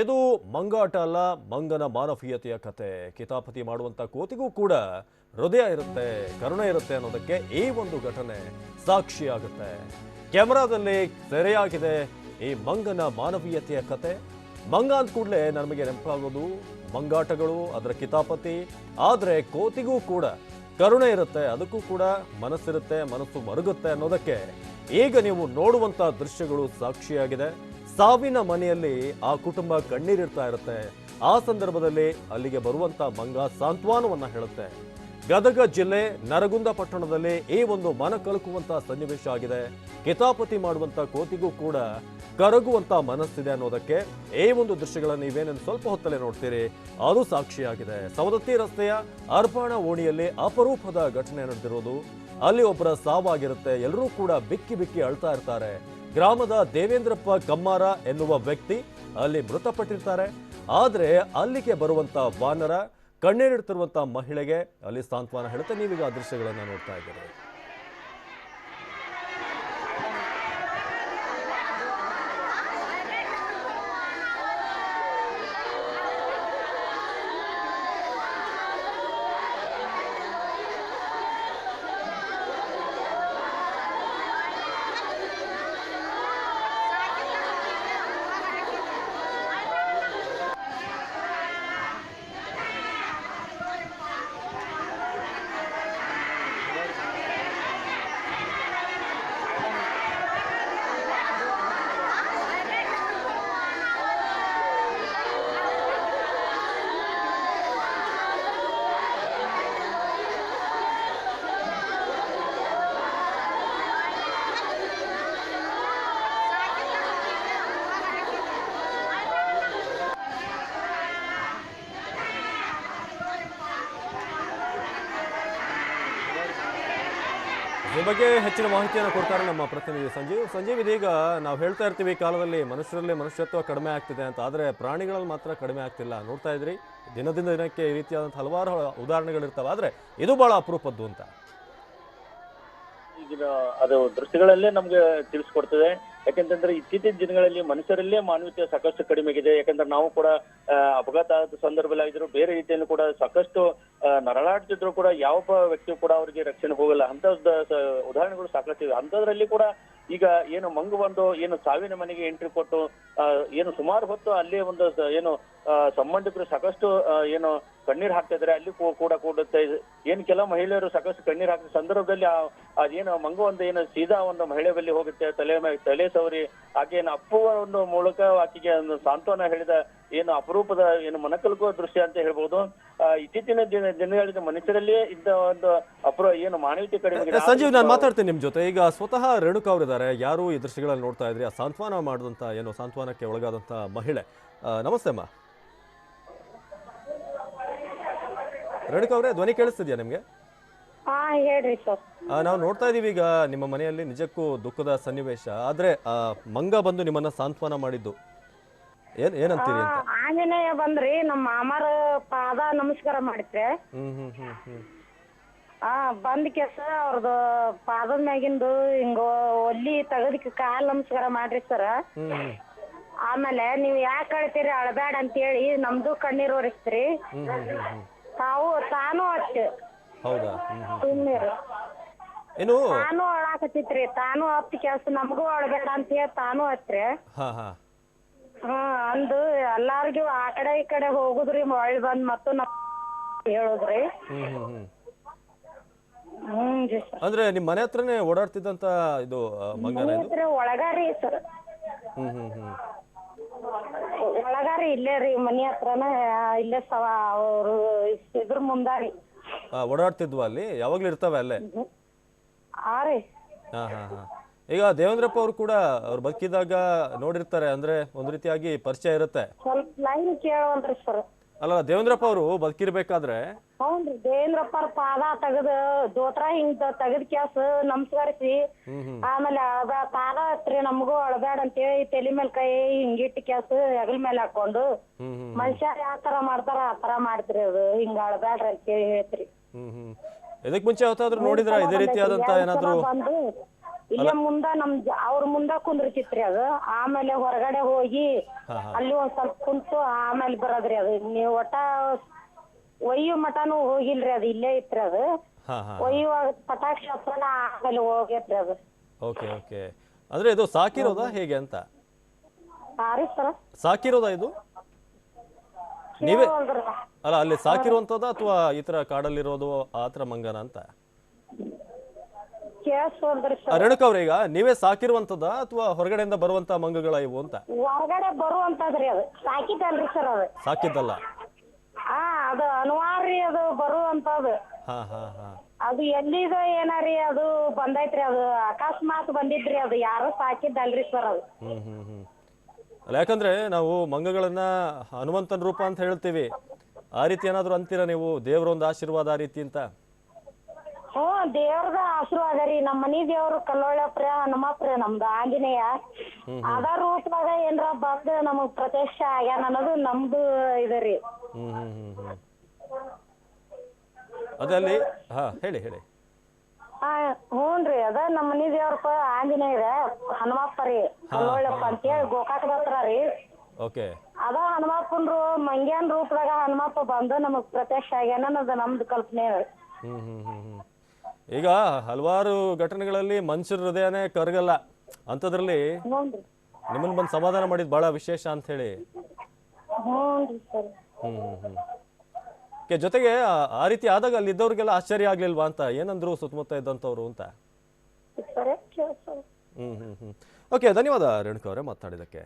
ಇದು ಮಂಗಾಟ ಅಲ್ಲ ಮಂಗನ ಮಾನವೀಯತೆಯ ಕತೆ. ಕಿತಾಪತಿ ಮಾಡುವಂತ ಕೋತಿಗೂ ಕೂಡ ಹೃದಯ ಇರುತ್ತೆ, ಕರುಣೆ ಇರುತ್ತೆ ಅನ್ನೋದಕ್ಕೆ ಈ ಒಂದು ಘಟನೆ ಸಾಕ್ಷಿಯಾಗುತ್ತೆ. ಕ್ಯಾಮರಾದಲ್ಲಿ ಸೆರೆಯಾಗಿದೆ ಈ ಮಂಗನ ಮಾನವೀಯತೆಯ ಕತೆ. ಮಂಗ ಅಂದ ಕೂಡಲೇ ನಮಗೆ ನೆನಪಾಗೋದು ಮಂಗಾಟಗಳು, ಅದರ ಕಿತಾಪತಿ. ಆದರೆ ಕೋತಿಗೂ ಕೂಡ ಕರುಣೆ ಇರುತ್ತೆ, ಅದಕ್ಕೂ ಕೂಡ ಮನಸ್ಸಿರುತ್ತೆ, ಮನಸ್ಸು ಮರುಗುತ್ತೆ ಅನ್ನೋದಕ್ಕೆ ಈಗ ನೀವು ನೋಡುವಂತ ದೃಶ್ಯಗಳು ಸಾಕ್ಷಿಯಾಗಿದೆ. ಸಾವಿನ ಮನೆಯಲ್ಲಿ ಆ ಕುಟುಂಬ ಕಣ್ಣೀರಿರ್ತಾ ಇರುತ್ತೆ. ಆ ಸಂದರ್ಭದಲ್ಲಿ ಅಲ್ಲಿಗೆ ಬರುವಂತ ಮಂಗ ಸಾಂತ್ವನವನ್ನ ಹೇಳುತ್ತೆ. ಗದಗ ಜಿಲ್ಲೆ ನರಗುಂದ ಪಟ್ಟಣದಲ್ಲಿ ಈ ಒಂದು ಮನ ಕಲುಕುವಂತ ಸನ್ನಿವೇಶ ಆಗಿದೆ. ಕಿತಾಪತಿ ಮಾಡುವಂತ ಕೋತಿಗೂ ಕೂಡ ಕರಗುವಂತ ಮನಸ್ಸಿದೆ ಅನ್ನೋದಕ್ಕೆ ಈ ಒಂದು ದೃಶ್ಯಗಳನ್ನು ನೀವೇನೇನು ಸ್ವಲ್ಪ ಹೊತ್ತಲ್ಲೇ ನೋಡ್ತೀರಿ, ಅದು ಸಾಕ್ಷಿಯಾಗಿದೆ. ಸವದತ್ತಿ ರಸ್ತೆಯ ಅರ್ಪಣ ಓಣಿಯಲ್ಲಿ ಅಪರೂಪದ ಘಟನೆ ನಡೆದಿರೋದು. ಅಲ್ಲಿ ಒಬ್ಬರ ಸಾವಾಗಿರುತ್ತೆ ಎಲ್ಲರೂ ಕೂಡ ಬಿಕ್ಕಿ ಬಿಕ್ಕಿ ಅಳ್ತಾ ಇರ್ತಾರೆ. ಗ್ರಾಮದ ದೇವೇಂದ್ರಪ್ಪ ಕಮ್ಮಾರ ಎನ್ನುವ ವ್ಯಕ್ತಿ ಅಲ್ಲಿ ಮೃತಪಟ್ಟಿರ್ತಾರೆ. ಆದರೆ ಅಲ್ಲಿಗೆ ಬರುವಂತ ವಾನರ ಕಣ್ಣೀರಿಡ್ತಿರುವಂತಹ ಮಹಿಳೆಗೆ ಅಲ್ಲಿ ಸಾಂತ್ವನ ಹೇಳುತ್ತೆ. ನೀವೀಗ ಆ ದೃಶ್ಯಗಳನ್ನು ನೋಡ್ತಾ ಇದ್ದೀರಿ. ಬಗ್ಗೆ ಹೆಚ್ಚಿನ ಮಾಹಿತಿಯನ್ನು ಕೊಡ್ತಾರೆ ನಮ್ಮ ಪ್ರತಿನಿಧಿ ಸಂಜೀವ್. ಸಂಜೀವ್, ಇದೀಗ ನಾವು ಹೇಳ್ತಾ ಇರ್ತೀವಿ ಈ ಕಾಲದಲ್ಲಿ ಮನುಷ್ಯರಲ್ಲಿ ಮನುಷ್ಯತ್ವ ಕಡಿಮೆ ಆಗ್ತಿದೆ ಅಂತ. ಆದರೆ ಪ್ರಾಣಿಗಳಲ್ಲಿ ಮಾತ್ರ ಕಡಿಮೆ ಆಗ್ತಿಲ್ಲ. ನೋಡ್ತಾ ಇದ್ರಿ, ದಿನದಿಂದ ದಿನಕ್ಕೆ ಈ ರೀತಿಯಾದಂಥ ಹಲವಾರು ಉದಾಹರಣೆಗಳಿರ್ತಾವೆ ಆದರೆ ಇದು ಬಹಳ ಅಪರೂಪದ್ದು ಅಂತ. ಈಗಿನ ಅದು ದೃಶ್ಯಗಳಲ್ಲೇ ನಮ್ಗೆ ತಿಳಿಸ್ಕೊಡ್ತದೆ. ಯಾಕೆಂತಂದ್ರೆ ಇತ್ತೀಚಿನ ದಿನಗಳಲ್ಲಿ ಮನುಷ್ಯರಲ್ಲೇ ಮಾನವೀಯತೆ ಸಾಕಷ್ಟು ಕಡಿಮೆ ಆಗಿದೆ ಯಾಕಂದ್ರೆ ನಾವು ಕೂಡ ಅಪಘಾತ ಆದ ಸಂದರ್ಭದಲ್ಲಿ ಆಗಿದ್ರು ಬೇರೆ ರೀತಿಯಲ್ಲಿ ಕೂಡ ಸಾಕಷ್ಟು ನರಳಾಡ್ತಿದ್ರು ಕೂಡ ಯಾವ ವ್ಯಕ್ತಿಯು ಕೂಡ ಅವರಿಗೆ ರಕ್ಷಣೆ ಹೋಗಲ್ಲ. ಅಂತ ಉದಾಹರಣೆಗಳು ಸಾಕಷ್ಟು ಇವೆ. ಅಂತದ್ರಲ್ಲಿ ಕೂಡ ಈಗ ಏನು ಮಂಗು ಬಂದು, ಏನು ಸಾವಿನ ಮನೆಗೆ ಎಂಟ್ರಿ ಕೊಟ್ಟು ಏನು ಸುಮಾರು ಹೊತ್ತು ಅಲ್ಲೇ ಒಂದು ಏನು ಸಂಬಂಧಿಕರು ಸಾಕಷ್ಟು ಏನು ಕಣ್ಣೀರ್ ಹಾಕ್ತಿದ್ರೆ ಅಲ್ಲಿ ಕೂ- ಕೂಡ ಕೂಡುತ್ತೆ. ಏನ್ ಕೆಲ ಮಹಿಳೆಯರು ಸಾಕಷ್ಟು ಕಣ್ಣೀರ್ ಹಾಕಿದ ಸಂದರ್ಭದಲ್ಲಿ ಆ- ಅದೇನು ಮಂಗು ಒಂದು ಏನು ಸೀದಾ ಒಂದು ಮಹಿಳೆ ಬಳಿ ಹೋಗುತ್ತೆ ತಲೆ ತಲೆ ಸವರಿ ಆಕೆ ಏನು ಅಪ್ಪುವ ಒಂದು ಮೂಲಕ ಆಕೆಗೆ ಒಂದು ಸಾಂತ್ವನ ಹೇಳಿದ ಏನು ಅಪರೂಪದ ಏನು ಮನಕಲುಕುವ ದೃಶ್ಯ ಅಂತ ಹೇಳ್ಬೋದು. ಆ, ಇತ್ತೀಚಿನ ದಿನ ದಿನಗಳಲ್ಲಿ ಮನುಷ್ಯರಲ್ಲಿ ಇದ್ದ ಒಂದು ಅಪರ ಏನು ಮಾನವೀಯತೆ ಕಡಿಮೆ. ಸಂಜೀವ್ ನಾನು ಮಾತಾಡ್ತೀನಿ ನಿಮ್ ಜೊತೆ. ಈಗ ಸ್ವತಃ ರೇಣುಕಾ ಅವರಿದ್ದಾರೆ ಯಾರು ಈ ದೃಶ್ಯಗಳಲ್ಲಿ ನೋಡ್ತಾ ಇದ್ರಿ? ಆ ಸಾಂತ್ವನ ಮಾಡಿದಂತ ಏನು ಸಾಂತ್ವನಕ್ಕೆ ಒಳಗಾದಂತ ಮಹಿಳೆ. ನಮಸ್ತೆ ಅಮ್ಮ. ರೇಣುಕಾ ಅವರೇ ಧ್ವನಿ ಕೇಳಿಸ್ತಿದ್ಯಾ ನಿಮಗೆ? ಹಾ ಹೇಳ್ರಿ ಸರ್. ನಾವು ನೋಡ್ತಾ ಇದೀವಿ ಈಗ ನಿಮ್ಮ ಮನೆಯಲ್ಲಿ ನಿಜಕ್ಕೂ ದುಃಖದ ಸನ್ನಿವೇಶ. ಆದ್ರೆ ಆ ಮಂಗ ಬಂದು ನಿಮ್ಮನ್ನ ಸಾಂತ್ವನ ಮಾಡಿದ್ದು. ಏನ್ ಏನಂತೀರಿ ಅಂತ? ಆಂಜನೇಯ ಬಂದ್ರಿ ನಮ್ಮ ಮಾಮಾರ ಪಾದ ನಮಸ್ಕಾರ ಮಾಡಿದ್ರೆ. ಹ್ಮ್ ಹ್ಮ್ ಹ್ಮ್ ಹ್ಮ್. ಆ ಬಂದ್ ಕೆಸ ಅವ್ರದ್ದು ಪಾದದ ಮ್ಯಾಗಿಂದು ಹಿಂಗ ಒಲ್ಲಿ ತೆಗದಕ್ಕೆ ಕಾಲ್ ನಮಸ್ಕಾರ ಮಾಡ್ರಿ ಸರ್. ಹ್ಮ್ ಹ್ಮ್. ಆಮೇಲೆ ನೀವ್ ಯಾಕೆ ಅಳ್ತೀರಿ ಅಂತ ಹೇಳಿ ನಮ್ದು ಕಣ್ಣೀರ್ ಒರೆಸ್ತ್ರಿ. ಹ್ಮ್ ಹ್ಮ್ ಹ್ಮ್ ಹ್ಮ್. ತಾವು ತಾನು ಅಷ್ಟೇ. ಹೌದಾ? ಹ್ಮ್ ಹ್ಮ್ ಸುಮ್ಮನಿರು ಏನು? ತಾನು ಅಳಾಕತ್ತಿತ್ರಿ ತಾನು ಹತ್ತು ಕೆಲ್ಸ ನಮಗೂ ಅಳಬೇಡ ಅಂತ ಹೇಳಿ ತಾನು ಹತ್ರಿ ಹಾ ಹಾ. ಹಾ ಅಂದು ಎಲ್ಲಾರ್ಗೂ ಆ ಕಡೆ ಈ ಕಡೆ ಹೋಗುದ್ರಿ ಹೊಳ್ಳಿ ಬಂದ್ ಮತ್ತು ನಮ್ ಹೇಳುದ್ರಿ. ಹ್ಮ್ ಹ್ಮ್ ಹ್ಮ್. ಹ್ಮ್ ಜಿ ಸರ್. ಅಂದ್ರೆ ನಿಮ್ ಮನೆ ಹತ್ರನೇ ಓಡಾಡ್ತಿದ್ದಂತ ಇದು ಆ, ಮಂಗನ ಇದು? ಒಳಗಾರಿ ಸರ್. ಹ್ಮ್ ಹ್ಮ್ ಹ್ಮ್. ಒಳಗಾರಿ ಇಲ್ಲೇ ರೀ ಮನಿ ಹತ್ರನ ಇಲ್ಲೇ ಸವ ಅವ್ರು ಇದ್ರ ಮುಂದಾರಿ. ಆ, ಓಡಾಡ್ತಿದ್ವಾ ಅಲ್ಲಿ? ಯಾವಾಗ್ಲೂ ಇರ್ತಾವೆ ಅಲ್ಲೇ? ಆ ರೀ. ಹಾ ಹಾ ಹಾ. ಈಗ ದೇವೇಂದ್ರಪ್ಪ ಅವ್ರು ಕೂಡ ಅವ್ರು ಬದುಕಿದಾಗ ನೋಡಿರ್ತಾರೆ ಅಂದ್ರೆ ಒಂದ್ ರೀತಿಯಾಗಿ ಪರಿಚಯ ಇರುತ್ತೆ. ಸ್ವಲ್ಪ ಲೈನ್ ಸರ್ ಅಲ್ಲ ದೇವೇಂದ್ರಪ್ಪ ಅವರು ಬದುಕಿರ್ಬೇಕಾದ್ರೆ ಹೌನ್ರಿ ದೇವೇಂದ್ರಪ್ಪ ಅವ್ರ ಪಾದ ತೆಗದ್ ದೋತ್ರ ಹಿಂಗ್ ತೆಗದ್ ಕ್ಯಾಸ್ ನಮಸ್ಕರಿಸಿ ಆಮೇಲೆ ಅದ ಪಾದ ಹತ್ರಿ ನಮಗೂ ಅಳಬ್ಯಾಡ ಅಂತೇಳಿ ತಲೆ ಮೇಲೆ ಕೈ ಹಿಂಗಿಟ್ಟು ಕ್ಯಾಸ್ ಹೆಗಲ ಮೇಲೆ ಹಾಕೊಂಡು. ಮನುಷ್ಯ ಯಾವ ತರ ಮಾಡ್ತಾರ ಆ ತರ ಮಾಡ್ತ್ರಿ ಅದು. ಹಿಂಗ ಅಳಬ್ಯಾಡ್ರಿ ಅಂತೇಳಿ ಹೇಳ್ತ್ರಿ. ಹ್ಮ್ ಹ್ಮ್. ಇದಕ್ ಮುಂಚೆ ಯಾವತ್ತಾದ್ರೂ ನೋಡಿದ್ರ ಇದೇ ರೀತಿಯಾದಂತ ಆದಂತ ಏನಾದ್ರು? ಇಲ್ಲ ಬಂದು ಇಲ್ಲೇ ಮುಂದ ನಮ್ ಅವ್ರ ಮುಂದ ಕುಂದ್ರತಿತ್ರಿ ಅದು. ಆಮೇಲೆ ಹೊರಗಡೆ ಹೋಗಿ. ಅಲ್ಲಿ ಒಂದ್ ಸ್ವಲ್ಪ ಕುಂತು ಆಮೇಲೆ ಬರೋದ್ರಿ ಅದು. ನೀವು ಒಟ್ಟ ಒಯ್ಯು ಮಠಾನು ಹೋಗಿಲ್ರಿ ಅದು ಇಲ್ಲೇ ಇತ್ರಿ ಅದು. ಹಾ ಹಾ ಒಯ್ಯುವಾಗ ಪಟಾಕ್ಷಿ ಹಚ್ಚನ ಆಮೇಲೆ ಹೋಗೈತ್ರಿ ಅದು. Okay okay. ಅಂದ್ರೆ ಇದು ಸಾಕಿರೋದಾ ಹೇಗೆ ಅಂತ? ಹಾ ರೀ ಸರ. ಸಾಕಿರೋದಾ ಇದು? ನೀವೇ. ಅಲ್ಲ ಅಲ್ಲಿ ಸಾಕಿರುವಂತದ ಅಥವಾ ಈ ತರ ಕಾಡಲ್ಲಿರೋದು ಆ ಥರ ಮಂಗನ ಅಂತ? ರೇಣುಕವ್ರ ಆ, ಸರ್ ರೇಣುಕಾ ಅವ್ರೆ, ಈಗ ನೀವೇ ಸಾಕಿರುವಂತದ ಅಥವಾ ಹೊರಗಡೆಯಿಂದ ಬರುವಂತ ಮಂಗಗಳ ಇವು ಅಂತ? ಹೊರಗಡೆ ಬರುವಂತದ್ರಿ ಅದು. ಸಾಕಿದ್ದಲ್ರಿ ಸರ್ ಅದು. ಸಾಕಿದ್ದಲ್ಲ. ಅದು ಅನಿವಾರ್ಯ ಅದು ಬರುವಂತದ್ದು ಹಾ ಹಾ ಹಾ. ಅದು ಎಲ್ಲಿದ ಏನಾರಿ ಅದು ಬಂದೈತ್ರಿ ಅದು ಅಕಸ್ಮಾತ್ ಬಂದಿದ್ರಿ ಅದು ಯಾರು ಸಾಕಿದ್ದಲ್ರಿ ಸರ್ ಅದು. ಹ್ಮ್ ಹ್ಮ್ ಹ್ಮ್. ಅಲ್ಲ ಯಾಕಂದ್ರೆ ನಾವು ಮಂಗಗಳನ್ನ ಹನುಮಂತನ ರೂಪ ಅಂತ ಹೇಳ್ತೀವಿ. ಆ ರೀತಿ ಏನಾದ್ರು ಅಂತೀರಾ ನೀವು? ದೇವರ ಒಂದು ಆಶೀರ್ವಾದ ಆ ರೀತಿ ಅಂತ? ಹ್ಮ್ ದೇವ್ರದ ಆಶೀರ್ವಾದ ರೀ. ನಮ್ಮ ಮನಿ ದೇವ್ರು ಕಲ್ಲೊಳ್ಳಪ್ರ ಹನುಮಪ್ರ ನಮ್ದು ಆಂಜನೇಯ. ಅದ ರೂಪದಾಗ ಏನ್ರ ಬಂದು ನಮಗ್ ಪ್ರತ್ಯಕ್ಷ ಆಗ್ಯಾನ ಅನ್ನೋದು ನಮ್ದು ಇದರಿ ರೀ. ಹ್ಮ್ ಹ್ಮ್ ಹ್ಮ್ ಹ್ಮ್. ಅದಲ್ಲಿ? ಹಾ ಹೇಳಿ ಹೇಳಿ. ಹ್ಞೂ ರೀ ಅದ ನಮ್ಮ ಮನಿ ದೇವ್ರಪ್ಪ ಆಂಜನೇಯ ಹನುಮಪ್ಪ ರೀ ಕಲ್ಲೊಳ್ಳಪ್ಪ ಅಂತೇಳಿ ಗೋಕಾಕದ ಹತ್ರ ರೀ. ಓಕೆ. ಅದ ಹನುಮಪ್ಪನ್ರು ಮಂಗ್ಯಾನ್ ರೂಪದಾಗ ಹನುಮಪ್ಪ ಬಂದು ನಮಗ್ ಪ್ರತ್ಯಕ್ಷ ಆಗ್ಯಾನ ಅನ್ನೋದು ನಮ್ದು ಕಲ್ಪನೆ ರೀ. ಈಗ ಹಲವಾರು ಘಟನೆಗಳಲ್ಲಿ ಮನುಷ್ಯರ ಹೃದಯನೇ ಕರಗಲ್ಲ. ಅಂತದ್ರಲ್ಲಿ ನಿಮ್ಮನ್ ನಿಮ್ಮನ್ನ ಬಂದು ಸಮಾಧಾನ ಮಾಡಿದ್ ಬಹಳ ವಿಶೇಷ ಅಂತ ಹೇಳಿ. ರೀ ಸರ್. ಹ್ಮ್ ಹ್ಮ್ ಹ್ಮ್. ಓಕೆ ಜೊತೆಗೆ ಆ- ಆ ರೀತಿ ಆದಾಗ ಅಲ್ಲಿ ಇದ್ದವ್ರಿಗೆಲ್ಲ ಆಶ್ಚರ್ಯ ಆಗ್ಲಿಲ್ವಾ ಅಂತ? ಏನಂದ್ರು ಸುತ್ತಮುತ್ತ ಇದ್ದಂತವ್ರು ಅಂತ? ಸರಿ ಹ್ಮ್ ಹ್ಮ್ ಹ್ಮ್. ಓಕೆ ಧನ್ಯವಾದ ರೇಣುಕಾ ಅವರೇ ಮಾತನಾಡಿದ್ದಕ್ಕೆ.